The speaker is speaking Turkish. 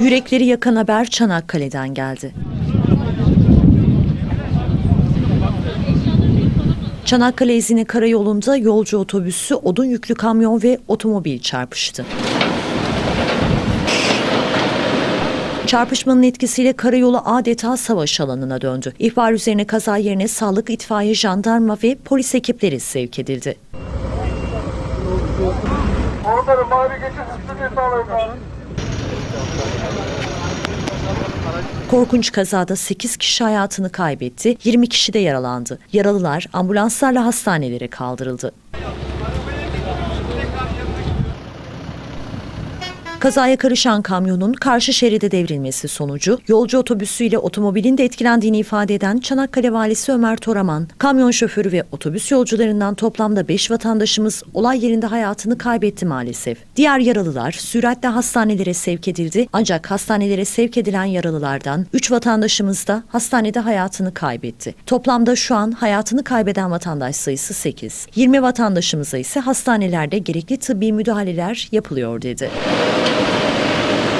Yürekleri yakan haber Çanakkale'den geldi. Çanakkale İzini Karayolu'nda yolcu otobüsü, odun yüklü kamyon ve otomobil çarpıştı. Çarpışmanın etkisiyle karayolu adeta savaş alanına döndü. İhbar üzerine kaza yerine sağlık, itfaiye, jandarma ve polis ekipleri sevk edildi. Orada mavi geçiş. Korkunç kazada 8 kişi hayatını kaybetti, 20 kişi de yaralandı. Yaralılar ambulanslarla hastanelere kaldırıldı. Kazaya karışan kamyonun karşı şeride devrilmesi sonucu yolcu otobüsüyle otomobilin de etkilendiğini ifade eden Çanakkale Valisi Ömer Toraman, kamyon şoförü ve otobüs yolcularından toplamda 5 vatandaşımız olay yerinde hayatını kaybetti maalesef. Diğer yaralılar süratle hastanelere sevk edildi ancak hastanelere sevk edilen yaralılardan 3 vatandaşımız da hastanede hayatını kaybetti. Toplamda şu an hayatını kaybeden vatandaş sayısı 8. 20 vatandaşımıza ise hastanelerde gerekli tıbbi müdahaleler yapılıyor dedi. 何?